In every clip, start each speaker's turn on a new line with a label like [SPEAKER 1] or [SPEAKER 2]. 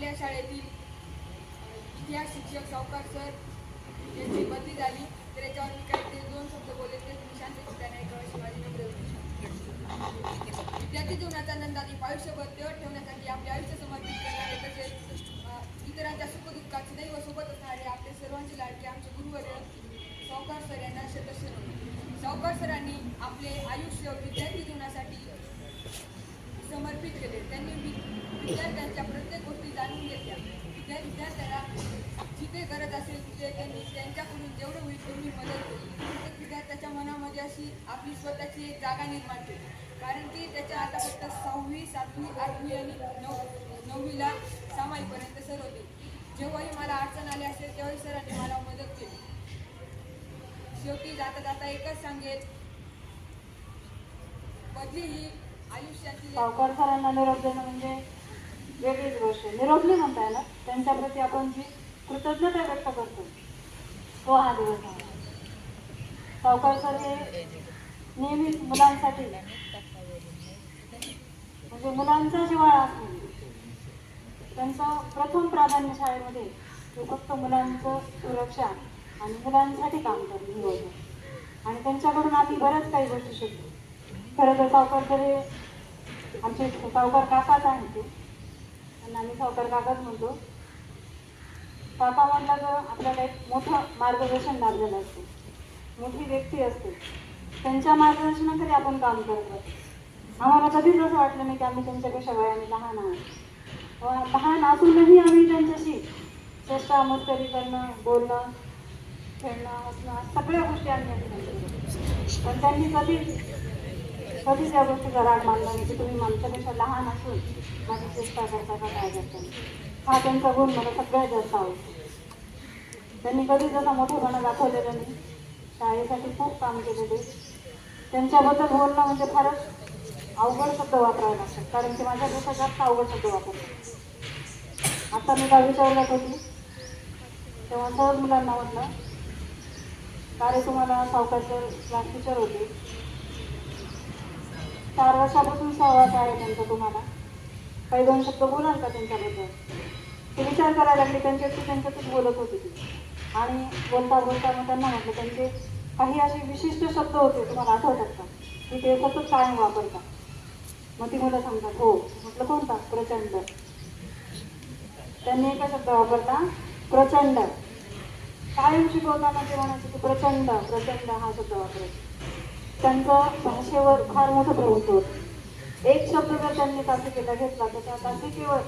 [SPEAKER 1] आपल्या शाळेतील इतिहास शिक्षक सावकार सर यांची बदली झाली. तर याच्यावर मी काही ते दोन शब्द बोलले ते तुम्ही शांत ठिकाणी ऐकावे माझी नम्र विद्यार्थी जीवनाचा आनंद आणि आयुष्यभर तेवढ ठेवण्यासाठी आपले आयुष्य समर्पित करणारे तसेच इतरांच्या सुखदुःखात दैव सोबत असणारे आपले सर्वांचे लाडके आमचे गुरुवर्य सावकार सर यांना शतश सावकार सरांनी आपले आयुष्य विद्यार्थी जीवनासाठी समर्पित केले. त्यांनी विद्यार्थ्यांच्या प्रत्येक गोष्टी जाणून घेतल्या. त्या विद्यार्थ्याला जिथे गरज असेल तिथे त्यांनी त्यांच्याकडून जेवढं होईल तेवढी मदत केली. प्रत्येक विद्यार्थ्याच्या मनामध्ये अशी आपली स्वतःची एक जागा निर्माण केली. कारण की त्याच्या आता फक्त सहावी सातवी आठवी आणि नऊ नववीला सामाईपर्यंत सर होते. जेव्हाही मला अडचण आली असेल तेव्हाही सरांनी मला मदत केली. शेवटी जाता जाता एकच सांगेल बदली ही
[SPEAKER 2] आयुष्याची सरांना निरोप देणं म्हणजे वेगळीच गोष्ट आहे. निरोप म्हणता येणार त्यांच्याप्रती आपण जी कृतज्ञता व्यक्त करतो तो हा दिवस आहे. सावकार सर हे नेहमीच मुलांसाठी म्हणजे मुलांचा जिव्हाळा असतो त्यांचं प्रथम प्राधान्य शाळेमध्ये ते फक्त मुलांचं सुरक्षा आणि मुलांसाठी काम करणे होतं. आणि त्यांच्याकडून आम्ही बऱ्याच काही गोष्टी शिकतो खरं तर सावकार सर हे आमचे सावकार काकाच आहेत ते. त्यांना आम्ही सावकार काकाच म्हणतो काका म्हटलं तर आपल्याला एक मोठं मार्गदर्शन लाभलेलं असते मोठी व्यक्ती असते त्यांच्या मार्गदर्शनाखाली आपण काम करत असतो. आम्हाला कधीच असं वाटलं नाही की आम्ही त्यांच्यापेक्षा वयाने लहान आहोत. लहान असूनही आम्ही त्यांच्याशी चेष्टा मस्करी करणं बोलणं खेळणं असणं सगळ्या गोष्टी आम्ही पण त्यांनी कधीच कधीच या गोष्टीचा राग मानला नाही. की तुम्ही माणसापेक्षा लहान असून माझी चेष्टा करता का काय करता हा त्यांचा गुण मला सगळ्यात जास्त आवडतो. त्यांनी कधीच असा मोठेपणा दाखवलेलं नाही. शाळेसाठी खूप काम केलेले. त्यांच्याबद्दल बोलणं म्हणजे फारच अवघड शब्द वापरावे लागतात. कारण की माझ्यापेक्षा जास्त अवघड शब्द वापरतात. आता मी दहावीच्या वर्गात होती. तेव्हा सहज मुलांना म्हटलं का रे तुम्हाला सावकारचे क्लास टीचर होते. चार वर्षापासून सहवास आहे त्यांचा तुम्हाला. काही दोन शब्द बोलाल का त्यांच्याबद्दल? ते विचार करायला लागले त्यांच्याशी त्यांच्यातच बोलत होते ती. आणि बोलता बोलता मग त्यांना म्हटलं त्यांचे काही असे विशिष्ट शब्द होते तुम्हाला आठवतात का? की ते सतत कायम वापरतात. मग ती मुलं सांगतात हो. म्हटलं कोणता? प्रचंड. त्यांनी एका शब्द वापरता प्रचंड. कायम शिकवताना ते म्हणजे म्हणायचे की प्रचंड प्रचंड हा शब्द वापरायचा. त्यांचं भाषेवर फार मोठं प्रभुत्व होतं एक शब्द जर त्यांनी तासिकेला घेतला तर त्या तासिकेवर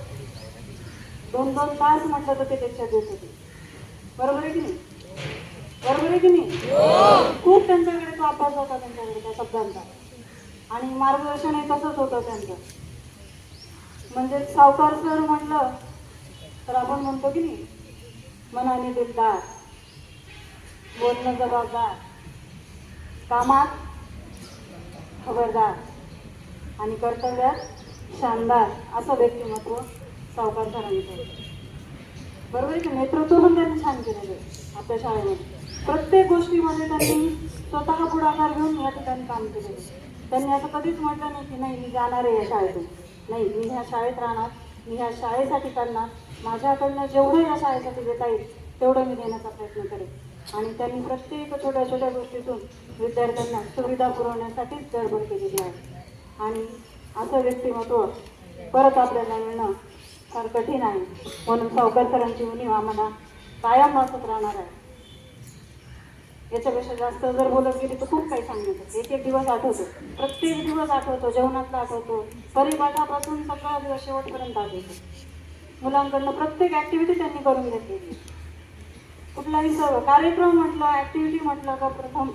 [SPEAKER 2] दोन दोन तास म्हटलं तर ते त्याच्यात देत होते. बरोबर आहे की नाही? बरोबर आहे की नाही? खूप त्यांच्याकडे तो अभ्यास होता त्यांच्याकडे त्या शब्दांचा. आणि मार्गदर्शन हे तसंच होतं त्यांचं. म्हणजे सावकार सर म्हटलं तर आपण म्हणतो की नाही मनाने दिलदार बोलणं जबाबदार कामात खबरदार आणि कर्तव्यात शानदार असं व्यक्तिमत्व सावकार सरांचं बरोबर आहे की नेतृत्व पण त्यांनी छान केलेलं आहे आपल्या शाळेमध्ये. प्रत्येक गोष्टीमध्ये त्यांनी स्वतः पुढाकार घेऊन या ठिकाणी काम केलेलं आहे. त्यांनी असं कधीच म्हटलं नाही की नाही मी जाणार आहे या शाळेतून. नाही मी ह्या शाळेत राहणार मी ह्या शाळेसाठी करणार माझ्याकडनं जेवढं या शाळेसाठी देता येईल तेवढं मी देण्याचा प्रयत्न करेन. आणि त्यांनी प्रत्येक छोट्या छोट्या गोष्टीतून विद्यार्थ्यांना सुविधा पुरवण्यासाठीच गडबड केलेली आहे. आणि असं व्यक्तिमत्व परत आपल्याला मिळणं फार कठीण आहे. म्हणून सावकार सरांची उणीव आम्हाला कायम वाचत राहणार आहे. याच्यापेक्षा जास्त जर बोलत गेली तर खूप काही सांगितलं. एक एक दिवस आठवतो. प्रत्येक दिवस आठवतो. जेवणातला आठवतो. परिपाठापासून सगळा दिवस शेवटपर्यंत आठवतो. मुलांकडनं प्रत्येक ऍक्टिव्हिटी त्यांनी करून घेतलेली कुठलाही सर्व कार्यक्रम म्हटलं ॲक्टिव्हिटी म्हटलं का प्रथम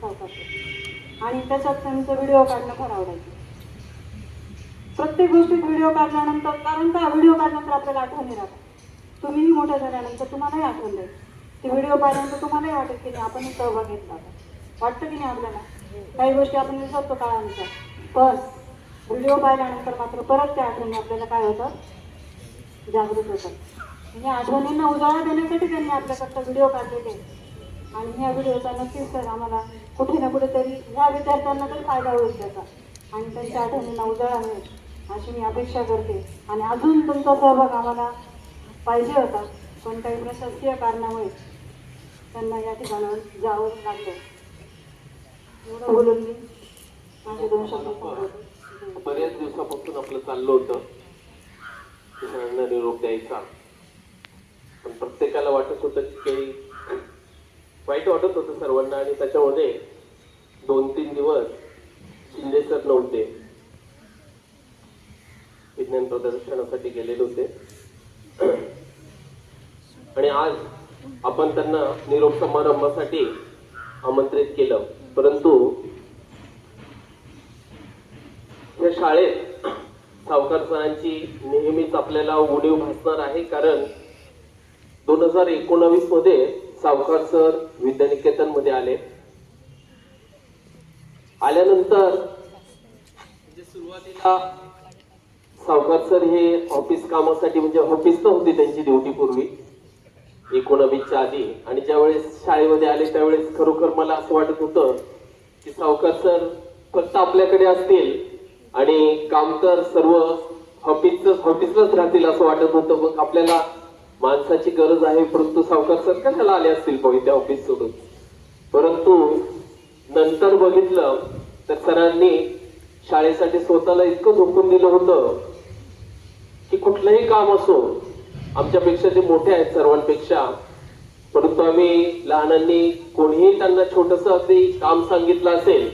[SPEAKER 2] सावकार आणि त्याच्यात त्यांचं व्हिडिओ काढणं फार आवडायचं. प्रत्येक गोष्टीत व्हिडिओ काढल्यानंतर कारण का व्हिडिओ काढल्यानंतर आपल्याला आठवणी राहतात तुम्हीही मोठ्या झाल्यानंतर तुम्हालाही आठवण जाईल ते व्हिडिओ पाहिल्यानंतर तुम्हालाही वाटेल की नाही आपणही सहभाग घेतला वाटतं की नाही आपल्याला? काही गोष्टी आपण विसरतो काळानुसार. पण व्हिडिओ पाहिल्यानंतर मात्र परत त्या आठवणी आपल्याला काय होतात? जागृत होतात. म्हणजे आठवणींना उजाळा देण्यासाठी त्यांनी आपल्याकडचा व्हिडिओ काढलेले आणि ह्या व्हिडिओचा नक्कीच तर आम्हाला कुठे ना कुठेतरी ह्या विद्यार्थ्यांना तरी फायदा होईल त्याचा. आणि त्यांच्या आठवणींना उजाळा मिळेल अशी मी अपेक्षा करते. आणि अजून तुमचा सहभाग आम्हाला पाहिजे होता पण काही प्रशासकीय कारणामुळे त्यांना या ठिकाणावर जावं लागलं. एवढं बोलून मी माझे दोन शब्द
[SPEAKER 3] बऱ्याच दिवसापासून आपलं चाललं होतं. निरोप द्यायचा. पण प्रत्येकाला वाटत होतं की काही वाईट वाटत होतं सर्वांना आणि त्याच्यामध्ये दोन तीन दिवस शिंदे सर नव्हते. विज्ञान प्रदर्शनासाठी गेलेले होते. आणि आज आपण त्यांना निरोप समारंभासाठी आमंत्रित केलं. परंतु या शाळेत सावकार सरांची नेहमीच आपल्याला उणीव भासणार आहे कारण दोन हजार एकोणावीसमध्ये सावकार सर विद्यानिकेतनमध्ये आले. आल्यानंतर म्हणजे सुरुवातीला सावकार सर हे ऑफिस कामासाठी म्हणजे ऑफिस नव्हती होती त्यांची ड्युटी पूर्वी. एकोणावीसच्या आधी. आणि ज्यावेळेस शाळेमध्ये आले त्यावेळेस खरोखर मला असं वाटत होतं की सावकार सर फक्त आपल्याकडे असतील आणि काम तर सर्व ऑफिसच ऑफिसलाच राहतील असं वाटत होतं. मग आपल्याला माणसाची गरज आहे परंतु सावकार सरकारला आले असतील पाहू त्या ऑफिस सोडून? परंतु नंतर बघितलं तर सरांनी शाळेसाठी स्वतःला इतकं झोपून दिलं होतं की कुठलंही काम असो आमच्यापेक्षा ते मोठे आहेत सर्वांपेक्षा परंतु आम्ही लहानांनी कोणीही त्यांना छोटस अगदी काम सांगितलं असेल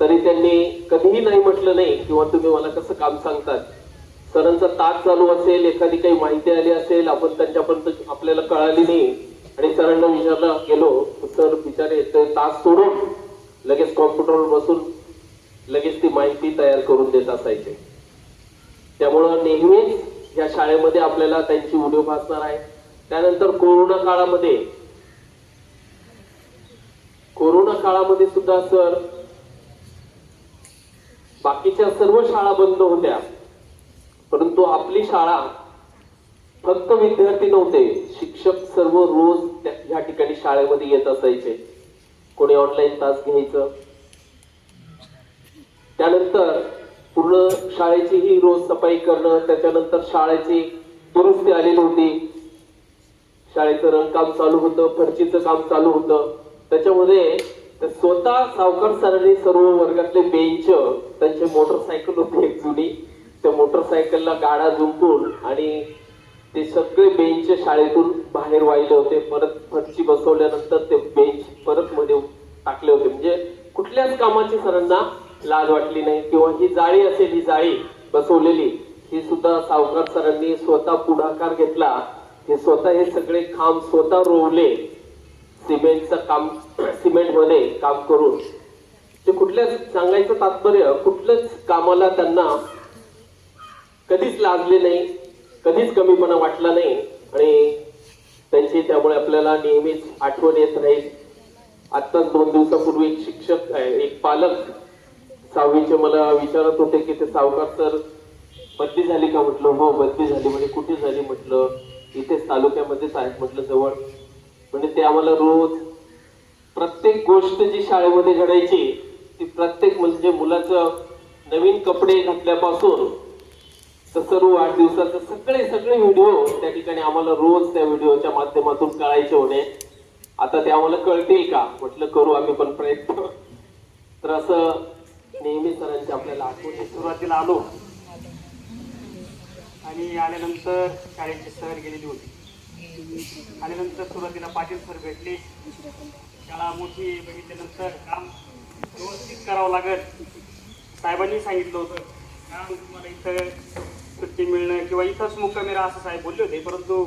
[SPEAKER 3] तरी त्यांनी कधीही नाही म्हटलं नाही किंवा तुम्ही मला कसं काम सांगतात. सरांचा तास चालू असेल एखादी काही माहिती आली असेल आपण त्यांच्यापर्यंत आपल्याला कळाली नाही आणि सरांना विचारला गेलो. सर बिचारे ते तास सोडून लगेच कॉम्प्युटरवर बसून लगेच ती माहिती तयार करून देत असायचे. त्यामुळं नेहमीच या शाळेमध्ये आपल्याला त्यांची उडी भासणार आहे. त्यानंतर कोरोना काळामध्ये कोरोना काळामध्ये सुद्धा सर बाकीच्या सर्व शाळा बंद होत्या. परंतु आपली शाळा फक्त विद्यार्थी नव्हते. शिक्षक सर्व रोज ह्या या ठिकाणी शाळेमध्ये येत असायचे. कोणी ऑनलाईन तास घ्यायचं. त्यानंतर पूर्ण शाळेची ही रोज सफाई करणं त्याच्यानंतर शाळेची दुरुस्ती आलेली होती. शाळेचं रंगकाम चालू होतं फरशीचं काम चालू होतं. त्याच्यामध्ये स्वतः सावकार सरांनी सर्व वर्गातले बेंच त्यांचे मोटरसायकल होती एक जुनी. त्या मोटरसायकलला गाडा झुंपून आणि ते सगळे बेंच शाळेतून बाहेर वाहिले होते. परत फरची बसवल्यानंतर ते बेंच परत मध्ये टाकले होते. म्हणजे कुठल्याच कामाची सरांना लाज वाटली नाही. किंवा ही जाळी असेल ही जाळी बसवलेली ही सुद्धा सावकार सरांनी स्वतः पुढाकार घेतला. हे स्वतः हे सगळे खांब स्वतः रोवले. सिमेंटचं काम सिमेंटमध्ये काम करून. ते कुठल्याच सांगायचं तात्पर्य कुठल्याच कामाला त्यांना कधीच लाजले नाही कधीच कमीपणा वाटला नाही आणि त्यांची त्यामुळे आपल्याला नेहमीच आठवण येत राहील. आत्ताच दोन दिवसापूर्वी एक शिक्षक एक पालक सहावीचे मला विचारत होते की ते सावकार सर बदली झाली का म्हटलं? हो बदली झाली. म्हणजे कुठे झाली म्हटलं? इथेच तालुक्यामध्येच आहेत म्हटलं जवळ. म्हणजे ते आम्हाला रोज प्रत्येक गोष्ट जी शाळेमध्ये घडायची ती प्रत्येक म्हणजे मुलाचं नवीन कपडे घातल्यापासून तर सर्व वाढदिवसाचे सगळे सगळे व्हिडिओ त्या ठिकाणी आम्हाला रोज त्या व्हिडिओच्या माध्यमातून कळायचे होते. आता ते आम्हाला कळतील का? म्हटलं करू आम्ही पण प्रयत्न. तर असं नेहमी सरांची आपल्याला आठवणी
[SPEAKER 4] सुरुवातीला आलो. आणि आल्यानंतर शाळेची सर गेलेली होती. आल्यानंतर सुरुवातीला पाटील सर भेटले. शाळा मोठी बघितल्यानंतर काम व्यवस्थित करावं लागत साहेबांनी सांगितलं होतं. काम तुम्हाला इथं सुट्टी मिळणं किंवा इथंच मुक्कामी राहा असं साहेब बोलले होते परंतु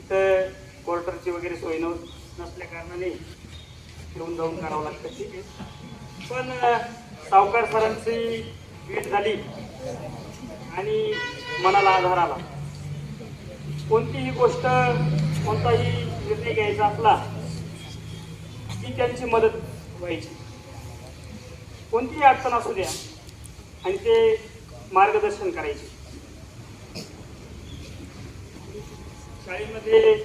[SPEAKER 4] इथं क्वार्टरची वगैरे सोय नव नसल्या कारणाने फिरून जाऊन करावं लागतं. ठीक आहे. पण सावकार सरांची भेट झाली आणि मनाला आधार आला. कोणतीही गोष्ट कोणताही निर्णय घ्यायचा असला की त्यांची मदत व्हायची. कोणतीही अडचण असू द्या आणि ते मार्गदर्शन करायचे. शाळेमध्ये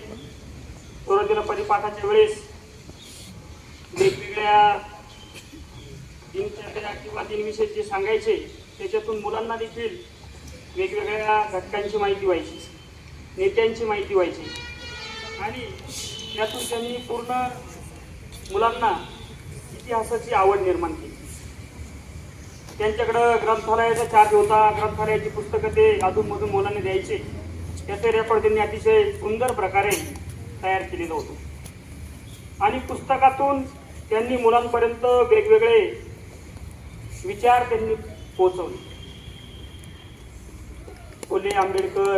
[SPEAKER 4] सुरुवातीला परिपाठाच्या वेळेस वेगवेगळ्या दिनचर्या किंवा दिनविषय जे सांगायचे त्याच्यातून मुलांना देखील वेगवेगळ्या घटकांची माहिती व्हायची नेत्यांची माहिती व्हायची. आणि त्यातून त्यांनी पूर्ण मुलांना इतिहासाची आवड निर्माण केली. त्यांच्याकडं ग्रंथालयाचा चार्ज होता. ग्रंथालयाची पुस्तकं ते अधूनमधून मुलांना द्यायचे. त्याचे रेकॉर्ड त्यांनी अतिशय सुंदर प्रकारे तयार केलेलं होतं. आणि पुस्तकातून त्यांनी मुलांपर्यंत वेगवेगळे विचार त्यांनी पोचवले फुले आंबेडकर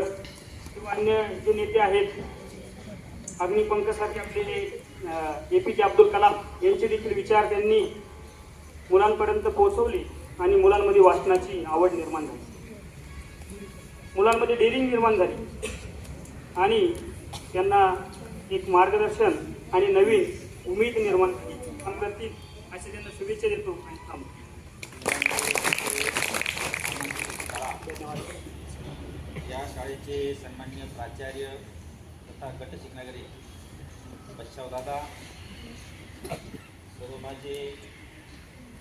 [SPEAKER 4] किंवा अन्य जे नेते आहेत अग्निपंखसारखे आपले ए पी जे अब्दुल कलाम यांचे देखील विचार त्यांनी मुलांपर्यंत पोहोचवले. आणि मुलांमध्ये वाचनाची आवड निर्माण झाली. मुलांमध्ये डेअरिंग निर्माण झाली. आणि त्यांना एक मार्गदर्शन आणि नवीन उमेद निर्माण झाली. काम करतील असे त्यांना शुभेच्छा देतो आणि थांबतो.
[SPEAKER 5] या शाळेचे सन्मान्य प्राचार्य तथा गट शिकणारे बच्चाव दादा सर्व माझे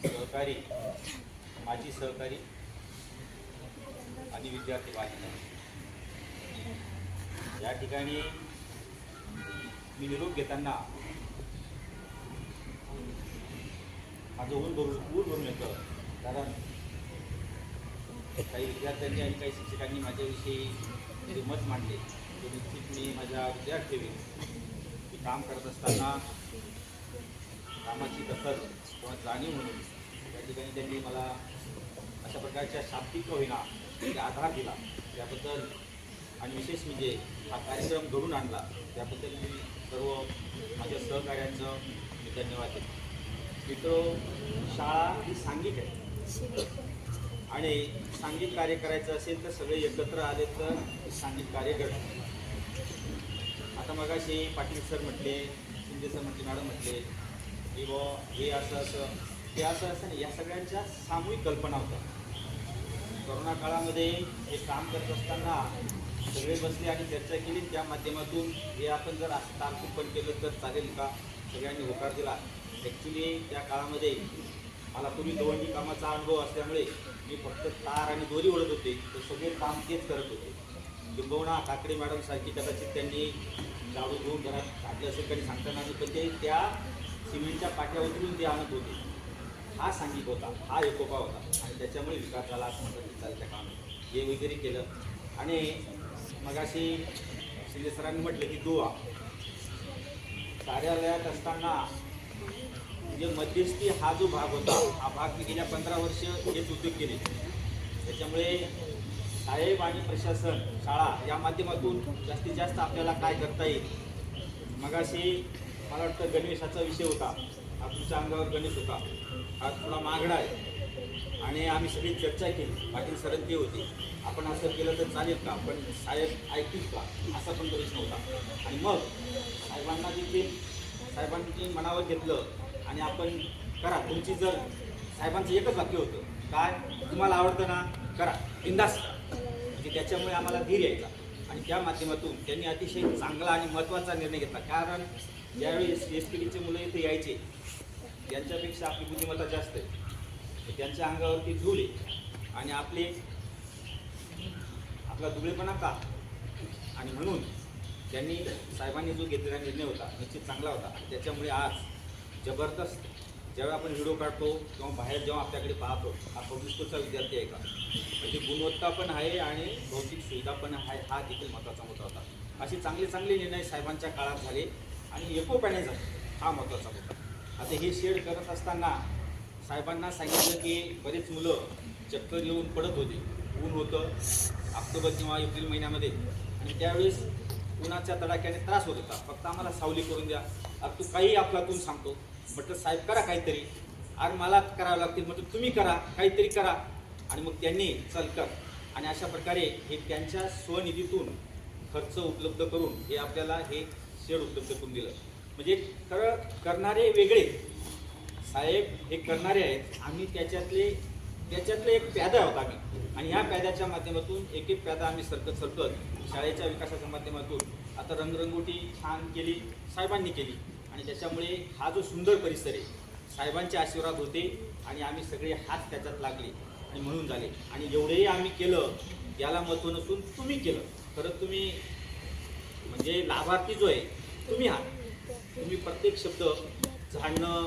[SPEAKER 5] सहकारी माजी सहकारी आणि विद्यार्थी बांधव या ठिकाणी मी निरोप घेताना माझं ऊन भरून ऊन भरून येतं. कारण काही विद्यार्थ्यांनी आणि काही शिक्षकांनी माझ्याविषयी जे मत मांडले. ते निश्चित मी माझ्या विद्यार्थी ठेवीन मी काम करत असताना कामाची दखल किंवा जाणीव म्हणून त्या ठिकाणी त्यांनी मला अशा प्रकारच्या शाब्दिक होईना म्हणजे आधार दिला. त्याबद्दल आणि विशेष म्हणजे हा कार्यक्रम घडून आणला. त्याबद्दल मी सर्व माझ्या सहकार्यांचं मी धन्यवाद देतो. मित्र शाळा ही सांघिक आहे. आणि सांघिक कार्य करायचं असेल तर सगळे एकत्र आले तर सांघिक कार्य घडतं. आता मगाशी पाटील सर म्हटले शिंदे सर म्हटले मॅडम म्हटले की बॉ हे असं असं ते असं असं नाही या सगळ्यांच्या सामूहिक कल्पना होत्या. कोरोना काळामध्ये हे काम करत असताना सगळे बसले आणि चर्चा केली. त्या माध्यमातून हे आपण जर असं तारतूप केलं तर चालेल का? सगळ्यांनी होकार दिला. ॲक्च्युली त्या काळामध्ये मला पूर्वी दवंडी कामाचा अनुभव असल्यामुळे मी फक्त तार आणि दोरी ओढत होते. तर सगळे काम तेच करत होते. किंबहुना काकडे मॅडम सारखी कदाचित त्यांनी झाडू घेऊन घरात काढले असेल कधी सांगताना नाही पण ते त्या सिमेंटच्या पाट्या उतरून ते आणत होते. हा सांगिक होता हा एकोपा होता. आणि त्याच्यामुळे विकास झाला असं म्हणतात की चालत्या काम हे वगैरे केलं. आणि मगाशी शिंदे सरांनी म्हटलं की दुवा कार्यालयात असताना म्हणजे मध्यस्थी हा जो भाग होता हा भाग मी गेल्या पंधरा वर्ष हेच उद्योग केले. त्याच्यामुळे साहेब आणि प्रशासन शाळा या माध्यमातून जास्तीत जास्त आपल्याला काय करता येईल? मगाशी मला वाटतं गणेशाचा विषय होता. हा तुमच्या अंगावर गणेश होता. हा थोडा महागडा आहे. आणि आम्ही सगळी चर्चा केली. पाटील सरण होती. आपण असं केलं तर चालेल का? पण साहेब ऐकतील का? असा पण प्रश्न होता. आणि मग साहेबांना देखील साहेबांनी मनावर घेतलं. आणि आपण करा. तुमची जर साहेबांचं एकच वाक्य होतं. काय? तुम्हाला आवडतं ना? करा. बिंदास म्हणजे त्याच्यामुळे आम्हाला धीर यायचा. आणि त्या माध्यमातून त्यांनी अतिशय चांगला आणि महत्त्वाचा निर्णय घेतला. कारण ज्यावेळी एस टी डीचे मुलं इथे यायचे त्यांच्यापेक्षा आपली बुद्धिमत्ता जास्त आहे. तर त्यांच्या अंगावरती धूळ आहे. आणि आपले आपला दुबळेपणा का? आणि म्हणून त्यांनी साहेबांनी जो घेतलेला निर्णय होता निश्चित चांगला होता. त्याच्यामुळे आज जबरदस्त जेव्हा आपण व्हिडिओ काढतो किंवा बाहेर जेव्हा आपल्याकडे पाहतो हा पब्लिस्टोचा विद्यार्थी आहे का? म्हणजे गुणवत्ता पण आहे आणि भौतिक सुविधा पण आहे हा देखील महत्त्वाचा मुद्दा होता. असे चांगले चांगले निर्णय साहेबांच्या काळात झाले आणि एकोप्याने झाले. हा महत्त्वाचा मुद्दा. आता हे शेड करत असताना साहेबांना सांगितलं की बरेच मुलं चक्कर येऊन पडत होते. ऊन होतं ऑक्टोबर किंवा एप्रिल महिन्यामध्ये. आणि त्यावेळेस उन्हाच्या तडाख्याने त्रास होत होता. फक्त आम्हाला सावली करून द्या. आता तू काही आपलातून सांगतो. म्हटलं साहेब करा काहीतरी. अरे मला करावं लागतील. म्हटलं तुम्ही करा काहीतरी करा. आणि मग त्यांनी चल कर. आणि अशा प्रकारे हे त्यांच्या स्वनिधीतून खर्च उपलब्ध करून हे आपल्याला हे शेड उपलब्ध करून दिलं. म्हणजे खरं करणारे वेगळे. साहेब हे करणारे आहेत. आम्ही त्याच्यातले त्याच्यातले एक प्यादा होता आम्ही. आणि ह्या प्याद्याच्या माध्यमातून एक एक प्यादा आम्ही सरकत सरकत शाळेच्या विकासाच्या माध्यमातून आता रंगरंगोटी छान केली साहेबांनी केली. आणि त्याच्यामुळे हा जो सुंदर परिसर आहे साहेबांचे आशीर्वाद होते आणि आम्ही सगळे हात त्याच्यात लागले आणि म्हणून झाले. आणि एवढेही आम्ही केलं याला महत्त्व नसून तुम्ही केलं. खरं तुम्ही म्हणजे लाभार्थी जो आहे तुम्ही आहात. तुम्ही प्रत्येक शब्द झाडणं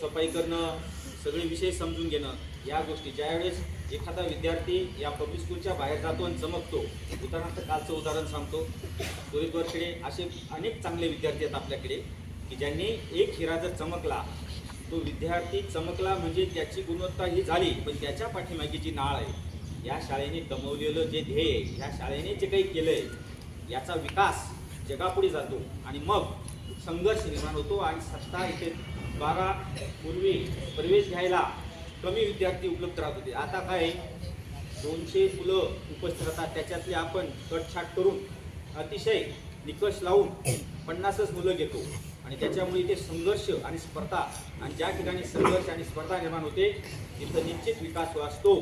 [SPEAKER 5] सफाई करणं सगळे विषय समजून घेणं या गोष्टी. ज्यावेळेस एखादा विद्यार्थी या पब्लिक स्कूलच्या बाहेर जातो आणि चमकतो उदाहरणार्थ कालचं उदाहरण सांगतो. सुरेश वरखेडे असे अनेक चांगले विद्यार्थी आहेत आपल्याकडे की ज्यांनी एक हिरा जर चमकला तो विद्यार्थी चमकला म्हणजे त्याची गुणवत्ता ही झाली पण त्याच्या पाठीमागे जी नाळ आहे या शाळेने कमवलेलं जे ध्येय या शाळेने जे काही केलं आहे याचा विकास जगापुढे जातो. आणि मग संघर्ष निर्माण होतो आणि सत्ता इथे बारा पूर्वी प्रवेश घ्यायला कमी विद्यार्थी उपलब्ध राहत होते. आता काय दोनशे मुलं उपस्थित राहतात. त्याच्यातले आपण कटछाट करून अतिशय निकष लावून पन्नासच मुलं घेतो. आणि त्याच्यामुळे इथे संघर्ष आणि स्पर्धा आणि ज्या ठिकाणी संघर्ष आणि स्पर्धा निर्माण होते तिथं निश्चित विकास असतो.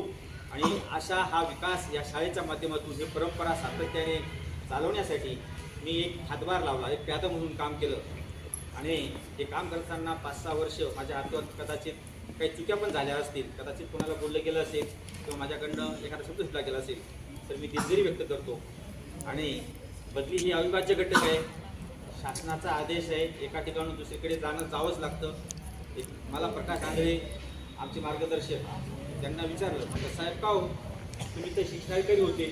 [SPEAKER 5] आणि अशा हा विकास या शाळेच्या माध्यमातून हे परंपरा सातत्याने चालवण्यासाठी मी एक हातभार लावला एक प्यादं म्हणून काम केलं. आणि हे काम करताना पाच सहा वर्ष माझ्या हातावर कदाचित काही चुक्या पण झाल्या असतील कदाचित कोणाला बोललं गेलं असेल किंवा माझ्याकडनं एखादा शब्द सुटला गेला असेल तर मी दिलगिरी व्यक्त करतो. आणि बदली ही अविभाज्य घटक आहे. शासनाचा आदेश आहे एका ठिकाणून दुसरीकडे जाणं जावंच लागतं. एक मला प्रकाश आंधळे आमचे मार्गदर्शक त्यांना विचारलं म्हटलं साहेब का हो? तुम्ही तर शिक्षणाधिकारी होते.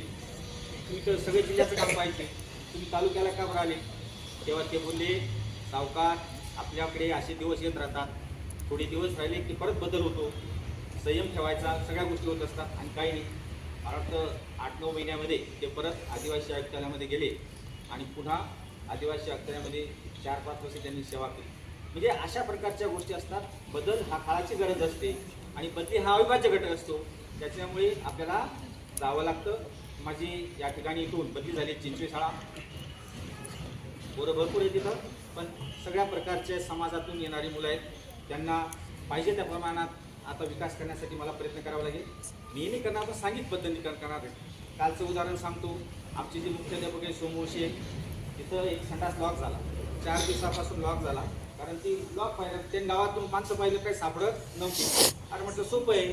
[SPEAKER 5] तुम्ही तर सगळे जिल्ह्याचं काम पाहिजे तुम्ही तालुक्याला का बरं आले? तेव्हा ते बोलले सावकार आपल्याकडे असे दिवस येत राहतात. थोडे दिवस राहिले की परत बदल होतो. संयम ठेवायचा सगळ्या गोष्टी होत असतात आणि काही नाही. मला वाटतं आठ नऊ महिन्यामध्ये ते परत आदिवासी आयुक्तालयामध्ये गेले आणि पुन्हा आदिवासी आयुक्तालयामध्ये चार पाच वर्ष त्यांनी सेवा केली. म्हणजे अशा प्रकारच्या गोष्टी असतात. बदल हा काळाची गरज असते आणि बदली हा अविभाज्य घटक असतो. त्याच्यामुळे आपल्याला जावं लागतं. माझी या ठिकाणी इथून बदली झाली चिंचवी शाळा. पोरं भरपूर आहे तिथं पण सगळ्या प्रकारचे समाजातून येणारी मुलं आहेत. त्यांना पाहिजे त्या प्रमाणात आता विकास करण्यासाठी मला प्रयत्न करावा लागेल. मी नाही करणार पण सांगित पद्धतीने करणार आहे कालचं उदाहरण सांगतो. आमचे जे मुख्याध्यापक आहे सोमवशी तिथं एक संडास लॉक झाला. चार दिवसापासून लॉक झाला. कारण ती लॉक पाहिलं ते गावातून माणसं पाहिलं काही सापडत नव्हती. अरे म्हटलं सोपं आहे.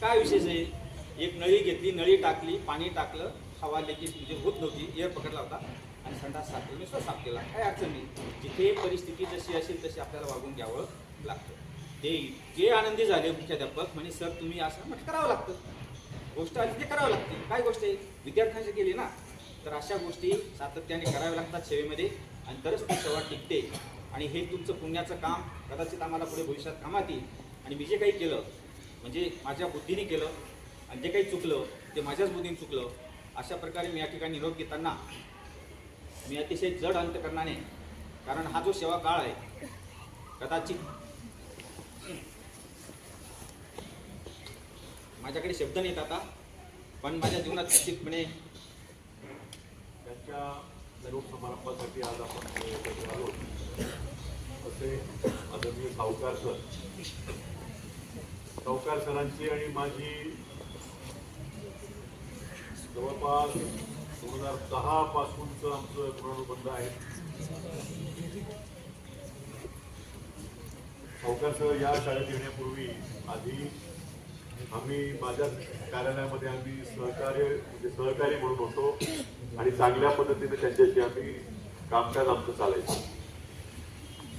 [SPEAKER 5] काय विशेष आहे? एक नळी घेतली नळी टाकली पाणी टाकलं हवा लेकी म्हणजे होत नव्हती एअर पकडला होता आणि संडास साफ केला नुसतं साफ केला. काय अडचण नाही. जिथे परिस्थिती जशी असेल तशी आपल्याला वागून घ्यावं लागतं. ते जे आनंदी झाले मुख्याध्यापक म्हणजे सर तुम्ही असं म्हटलं करावं लागतं. गोष्ट आली ते करावं लागते. काय गोष्ट आहे? विद्यार्थ्यांशी केली ना तर अशा गोष्टी सातत्याने कराव्या लागतात सेवेमध्ये आणि तरच ती सेवा टिकते. आणि हे तुमचं पुण्याचं काम कदाचित आम्हाला पुढे भविष्यात कामात येईल. आणि मी जे काही केलं म्हणजे माझ्या बुद्धीने केलं आणि जे काही चुकलं ते माझ्याच बुद्धीने चुकलं अशा प्रकारे मी या ठिकाणी निरोप घेताना मी अतिशय जड अंतकरणाने कारण हा जो सेवा काळ आहे कदाचित माझ्याकडे शब्द नाहीत आता पण माझ्या जीवनात निश्चितपणे
[SPEAKER 6] त्यांच्या निरोप समारंभासाठी आज आपण एकत्र आलो. असे आदरणीय सावकार सर. सावकार सरांची आणि माझी जवळपास दोन हजार दहा पासूनचं आमचं ऋणानुबंध आहे. सावकार या शाळेत येण्यापूर्वी आधी आम्ही माझ्या कार्यालयामध्ये आम्ही सहकार्य म्हणजे सहकारी म्हणून होतो आणि चांगल्या पद्धतीने त्यांच्याशी आम्ही कामकाज आमचं चालायचं.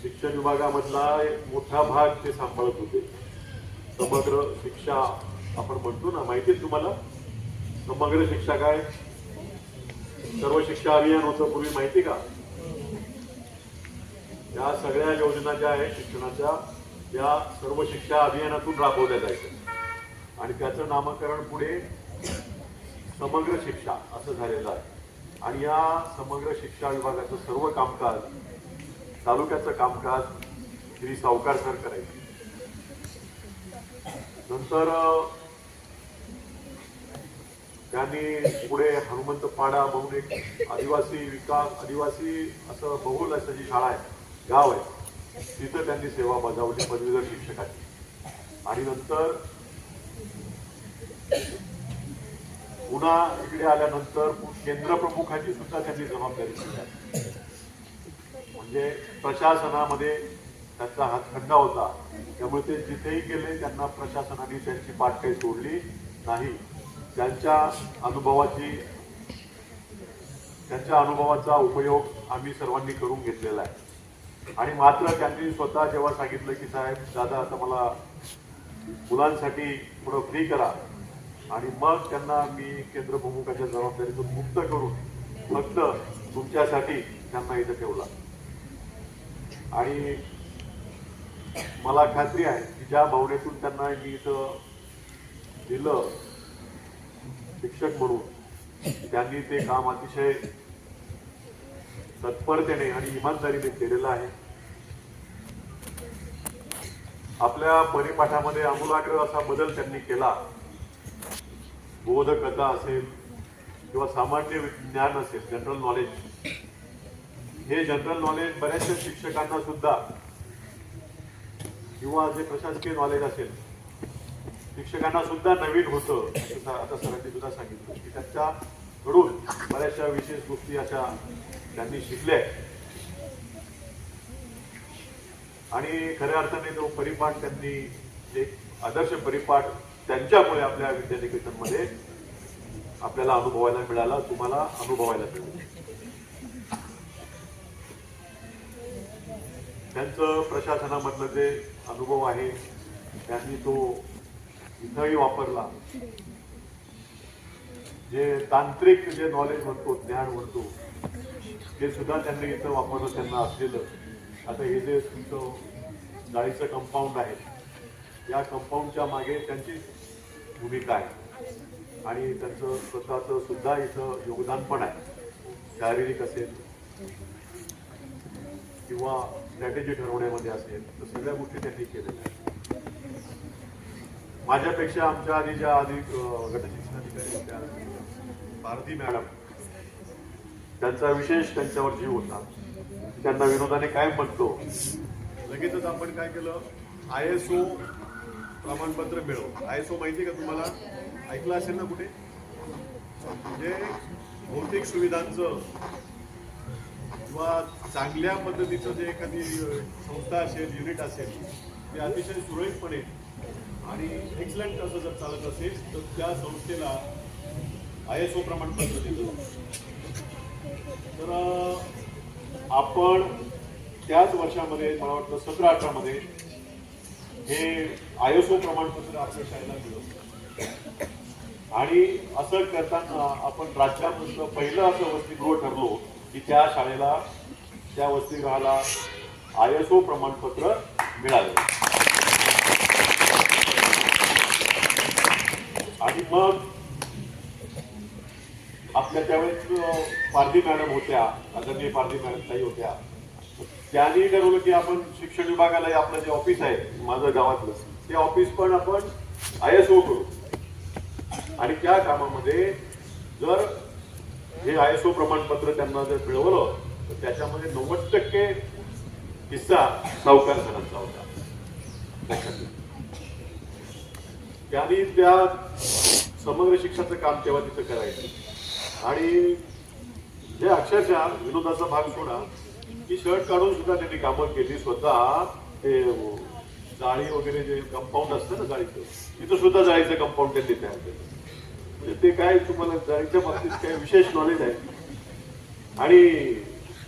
[SPEAKER 6] शिक्षण विभागामधला एक मोठा भाग ते सांभाळत होते. समग्र शिक्षा आपण म्हणतो ना माहिती आहे तुम्हाला? समग्र शिक्षा काय सर्व शिक्षा अभियान होतं पूर्वी माहिती का? या सगळ्या योजना ज्या आहेत शिक्षणाच्या त्या सर्व शिक्षा अभियानातून राबवल्या जायच्या. आणि त्याचं नामकरण पुढे समग्र शिक्षा असं झालेलं आहे. आणि या समग्र शिक्षा विभागाचं सर्व कामकाज तालुक्याचं कामकाज श्री सावकार सर करायचे. नंतर त्यांनी पुढे हनुमंत पाडा म्हणून एक आदिवासी विकास आदिवासी असं बहुल असं जी शाळा आहे गाव आहे. तिथं त्यांनी सेवा बजावली पदवीधर शिक्षकाची. आणि नंतर पुन्हा इकडे आल्यानंतर केंद्र प्रमुखाची सुद्धा त्यांनी जबाबदारी दिली म्हणजे प्रशासनामध्ये त्यांचा हातखंडा होता. त्यामुळे ते जिथेही गेले त्यांना प्रशासनाने त्यांची पाठ काही सोडली नाही. त्यांच्या अनुभवाची त्यांच्या अनुभवाचा उपयोग आम्ही सर्वांनी करून घेतलेला आहे. आणि मात्र त्यांनी स्वतः जेव्हा सांगितलं की साहेब दादा आता मला मुलांसाठी थोडं फ्री करा. आणि मग त्यांना मी केंद्रप्रमुखाच्या जबाबदारीतून मुक्त करून फक्त तुमच्यासाठी त्यांना इथं ठेवला. आणि मला खात्री आहे की ज्या भावनेतून त्यांना मी इथं दिलं शिक्षक म्हणून. त्यांनी ते काम अतिशय तत्परतेने आणि इमानदारीने केलेलं आहे. आपल्या परिपाठामध्ये आमूलाग्र असा बदल त्यांनी केला. बोधकथा असेल किंवा सामान्य ज्ञान असेल जनरल नॉलेज हे जनरल नॉलेज बऱ्याचशा शिक्षकांना सुद्धा किंवा जे प्रशासकीय नॉलेज असेल शिक्षकांना सुद्धा नवीन होतं असं आता सरांनी सुद्धा सांगितलं की त्यांच्याकडून बऱ्याचशा विशेष गोष्टी अशा त्यांनी शिकल्या आणि खऱ्या अर्थाने तो परिपाठ त्यांनी एक आदर्श परिपाठ त्यांच्यामुळे आपल्या विद्यानिकेतनमध्ये आपल्याला अनुभवायला मिळाला तुम्हाला अनुभवायला मिळालं. त्यांचं प्रशासनामधलं जे अनुभव आहे त्यांनी तो इथंही वापरला. जे तांत्रिक जे नॉलेज म्हणतो ज्ञान म्हणतो ते सुद्धा त्यांनी इथं वापरलं त्यांना असलेलं. आता हे जे तुमचं जाळीचं कंपाऊंड आहे या कंपाऊंडच्या मागे त्यांची भूमिका आहे. आणि त्यांचं स्वतःचं सुद्धा इथं योगदान पण आहे. शारीरिक असेल किंवा स्ट्रॅटेजी ठरवण्यामध्ये असेल तर सगळ्या गोष्टी त्यांनी केलेल्या आहेत. माझ्यापेक्षा आमच्या आधी ज्या आधी गटशिक्षणाधिकारी भारती मॅडम त्यांचा विशेष त्यांच्यावर जीव होता. त्यांना विनोदाने काय म्हणतो लगेचच आपण काय केलं? आय एस ओ प्रमाणपत्र मिळव. आय एस ओ माहिती आहे का तुम्हाला? ऐकलं असेल ना कुठे? म्हणजे भौतिक सुविधांचं किंवा चांगल्या पद्धतीचं जे एखादी संस्था असेल युनिट असेल ते अतिशय सुरळीतपणे आणि एक्सलंट असं जर चालत असेल तर त्या संस्थेला आय एस ओ प्रमाणपत्र दिलं तर आपण त्याच वर्षामध्ये मला वाटतं सतरा अठरामध्ये हे आय एस ओ प्रमाणपत्र आपल्या शाळेला दिलं. आणि असं करताना आपण राज्यामधलं पहिलं असं वसतिगृह ठरलो की त्या शाळेला त्या वसतिगृहाला आय एस ओ प्रमाणपत्र मिळालं. आणि मग आपल्या त्यावेळेस पारधी मॅडम होत्या आदरणीय पारधी मॅडम ताई होत्या. त्यांनी ठरवलं की आपण शिक्षण विभागाला आपलं जे ऑफिस आहे माझं गावातलं ते ऑफिस पण आपण आय एस ओ करू. आणि त्या कामामध्ये जर हे आय एस ओ प्रमाणपत्र त्यांना जर मिळवलं तर त्याच्यामध्ये नव्वद टक्के हिस्सा सावकार सणांचा होता. त्यांनी त्या समग्र शिक्षणाचं काम तेव्हा तिथं करायचं? आणि जे अक्षरशः विनोदाचा भाग सोडा की शर्ट काढून सुद्धा त्यांनी कामं केली. स्वतः ते जाळी वगैरे जे कंपाऊंड असतं ना जाळीचं तिथं सुद्धा जाळीचं कंपाऊंड त्यांनी तयार केलं. म्हणजे ते काय तुम्हाला जाळीच्या बाबतीत काय विशेष नॉलेज आहे? आणि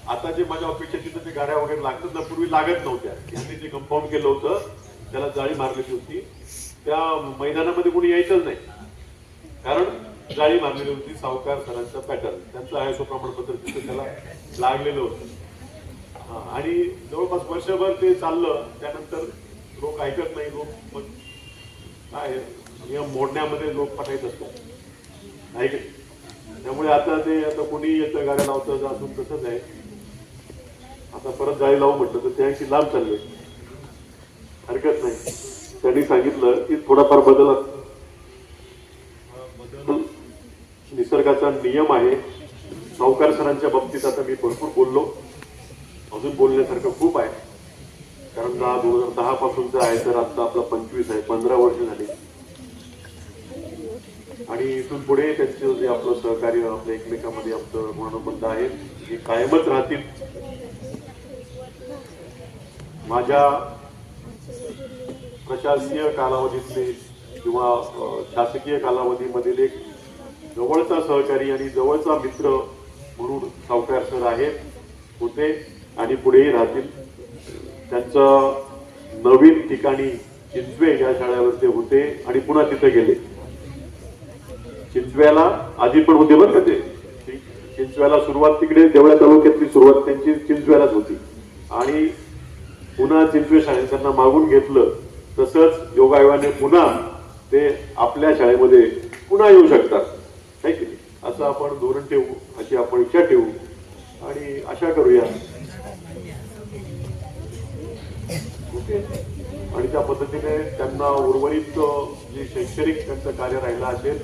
[SPEAKER 6] आता जे माझ्या ऑफिसच्या तिथं ते गाड्या वगैरे लागतात ना पूर्वी लागत नव्हत्या. त्यांनी जे कंपाऊंड केलं होतं त्याला जाळी मारलेली होती. त्या मैदानामध्ये कोणी यायचंच नाही. कारण जाळी मारलेली होती सावकार सरांचा पॅटर्न. त्यांचं आयसो प्रमाणपत्र तिथं त्याला लागलेलं होतं. आणि जवळपास वर्षभर ते चाललं. त्यानंतर लोक ऐकत नाही लोक मग काय नियम मोडण्यामध्ये लोक पटायत असतात. ऐक त्यामुळे आता ते आता कोणी येतं गाड्या लावतं असून तसंच आहे. आता परत जाळी लावू म्हटलं तर त्यांची लांब चालले. हरकत नाही. त्यांनी सांगितलं की थोडाफार बदल बदल निसर्गाचा नियम आहे. सावकार सरांच्या बाबतीत आता मी भरपूर बोललो. अजून बोलण्यासारखं खूप आहे. कारण दहा दोन हजार दहा पासूनचं आहे तर आता आपला पंचवीस आहे पंधरा वर्ष झाली. आणि इथून पुढे त्यांचं जे आपलं सहकार्य आपल्या एकमेकांमध्ये आमचं ऋणबंध आहे हे कायमच राहतील. माझ्या प्रशासकीय कालावधीतले किंवा शासकीय कालावधीमधील एक जवळचा सहकारी आणि जवळचा मित्र म्हणून सावकार सर आहेत होते. आणि पुढेही राहतील. त्यांचं नवीन ठिकाणी चिंचवे या शाळेवर ते होते आणि पुन्हा तिथे गेले. चिंचव्याला आधी पण होते बरं का ते? चिंचव्याला सुरुवात तिकडे देवळ्या तालुक्यातली सुरुवात त्यांची चिंचव्यालाच होती. आणि पुन्हा चिंचवे शाळेत त्यांना मागून घेतलं. तसंच योगायोगाने पुन्हा ते आपल्या शाळेमध्ये पुन्हा येऊ शकतात. नाही की नाही? असं आपण धोरण ठेवू अशी आपण इच्छा ठेवू आणि आशा करूया. ओके? आणि त्या पद्धतीने त्यांना उर्वरित जे शैक्षणिक त्यांचं कार्य राहिलं असेल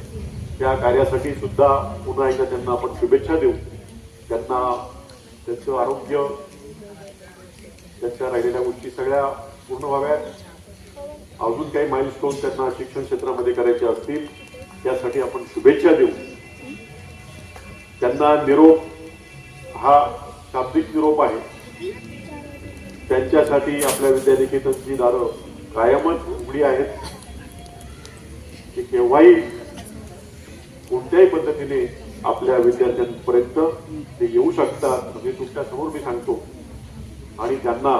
[SPEAKER 6] त्या कार्यासाठी सुद्धा पुन्हा एकदा त्यांना आपण शुभेच्छा देऊ. त्यांना त्यांचं आरोग्य त्यांच्या राहिलेल्या गोष्टी सगळ्या पूर्ण व्हाव्यात. अजून काही माइलस्टोन त्यांना शिक्षण क्षेत्रामध्ये करायचे असतील त्यासाठी आपण शुभेच्छा देऊ. त्यांना निरोप हा शाब्दिक निरोप आहे. त्यांच्यासाठी आपल्या विद्यानिकेतनची दारं कायमच उघडी आहेत. की केव्हाही कोणत्याही पद्धतीने आपल्या विद्यार्थ्यांपर्यंत ते येऊ शकतात हे तुमच्यासमोर मी सांगतो. आणि त्यांना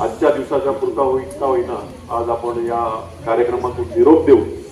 [SPEAKER 6] आजच्या दिवसाच्या पुरता होईना होईना आज आपण या कार्यक्रमातून निरोप देऊ.